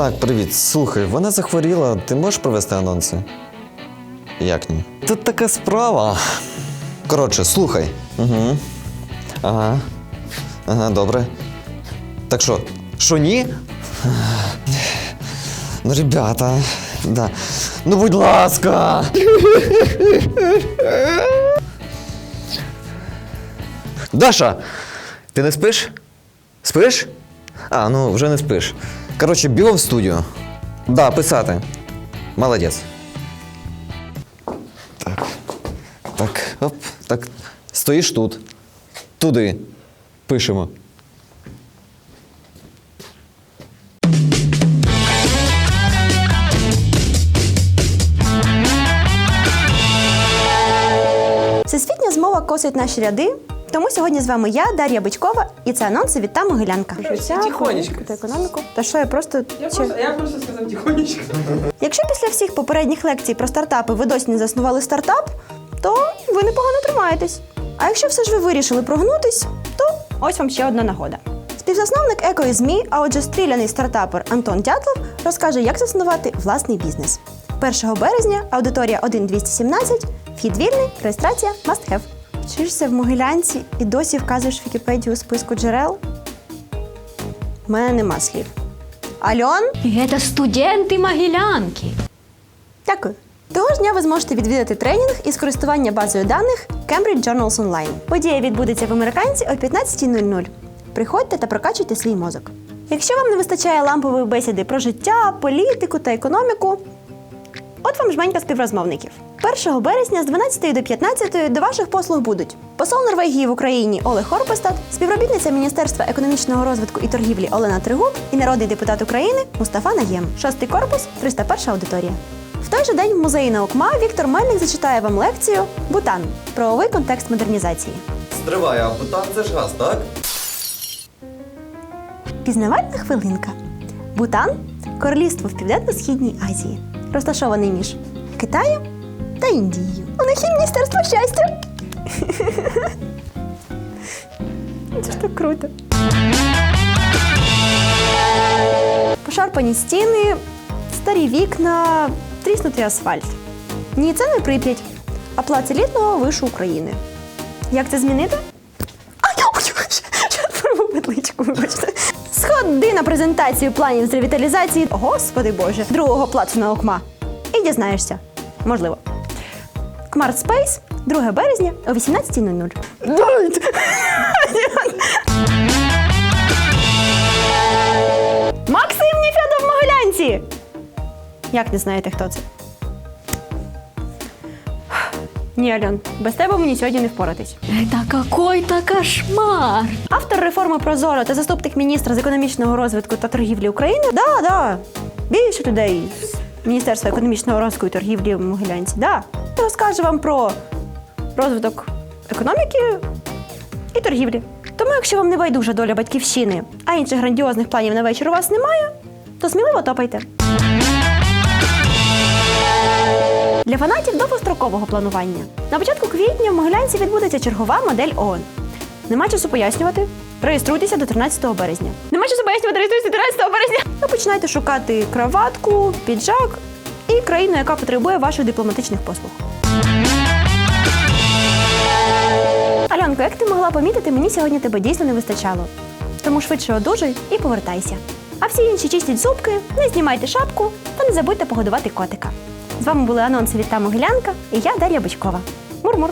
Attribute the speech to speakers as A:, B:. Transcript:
A: Так, привіт. Слухай, вона захворіла. Ти можеш провести анонси? Як ні? Тут така справа. Коротше, слухай. Угу. Ага. Ага, добре. Так що, що ні? Ну, ребята, да. Ну, будь ласка. Даша, ти не спиш? Спиш? А, ну вже не спиш. Коротше, бігом в студію. Да, писати. Молодець. Так. Так, оп, так. Стоїш тут. Туди. Пишемо.
B: Всесвітня змова косить наші ряди. Тому сьогодні з вами я, Дар'я Бичкова, і це анонси від та Могилянка.
C: Тихонечко.
B: Та економіку. Та що я просто.
C: Я
B: чи-
C: просто, я просто сказав тихонечко.
B: Якщо після всіх попередніх лекцій про стартапи ви досі не заснували стартап, то ви непогано тримаєтесь. А якщо все ж ви вирішили прогнутись, то ось вам ще одна нагода. Співзасновник Еко і ЗМІ, а отже, стріляний стартапер Антон Дятлов розкаже, як заснувати власний бізнес. 1 березня аудиторія 1217, вхід вільний, реєстрація must have. Вчишся в Могилянці і досі вказуєш Вікіпедію у списку джерел? У мене нема слів. Альон?
D: Это студенти Могилянки.
B: Дякую. Того ж дня ви зможете відвідати тренінг із користування базою даних Cambridge Journals Online. Подія відбудеться в американці о 15.00. Приходьте та прокачуйте свій мозок. Якщо вам не вистачає лампової бесіди про життя, політику та економіку, от вам жменька співрозмовників. 1 березня з 12 до 15 до ваших послуг будуть посол Норвегії в Україні Олег Хорпестад, співробітниця Міністерства економічного розвитку і торгівлі Олена Тригуб і народний депутат України Мустафа Наєм. Шостий корпус, 301 аудиторія. В той же день в музеї наукма Віктор Мельник зачитає вам лекцію Бутан. Правовий контекст модернізації.
A: Стривай, а бутан це ж газ, так?
B: Пізнавальна хвилинка. Бутан королівство в Південно-Східній Азії, розташований між Китаєм та Індією. У них є міністерство щастя. Це ж так круто. Пошарпані стіни, старі вікна, тріснутий асфальт. Ні, це не Прип'ять, а плац елітного вишу України. Як це змінити? А я порву петличку, вибачте. Сходи на презентацію планів з ревіталізації, господи Боже, другого плацу на ОКМА. І дізнаєшся. Можливо. Кмарт Space, 2 березня о 18.00. Максим Ніфядов в Могилянці! Як не знаєте, хто це? Ні, Альон, без тебе мені сьогодні не впоратись.
D: Это какой-то кошмар.
B: Автор реформи Прозоро та заступник міністра з економічного розвитку та торгівлі України. Да, да. Більше людей з Міністерства економічного розвитку і торгівлі в Могилянці. Да. Розкаже вам про розвиток економіки і торгівлі. Тому, якщо вам не байдужа доля батьківщини, а інших грандіозних планів на вечір у вас немає, то сміливо топайте. Для фанатів довгострокового планування. На початку квітня в Могилянці відбудеться чергова модель ООН. Нема часу пояснювати. Реєструйтеся до 13 березня. Нема часу пояснювати, реєструйтеся до 13 березня. Ви починайте шукати краватку, піджак і країну, яка потребує ваших дипломатичних послуг. Альонко, як ти могла помітити, мені сьогодні тебе дійсно не вистачало. Тому швидше одужуй і повертайся. А всі інші чистіть зубки, не знімайте шапку та не забудьте погодувати котика. З вами були анонси від та Могилянка і я Дар'я Бочкова. Мур-мур!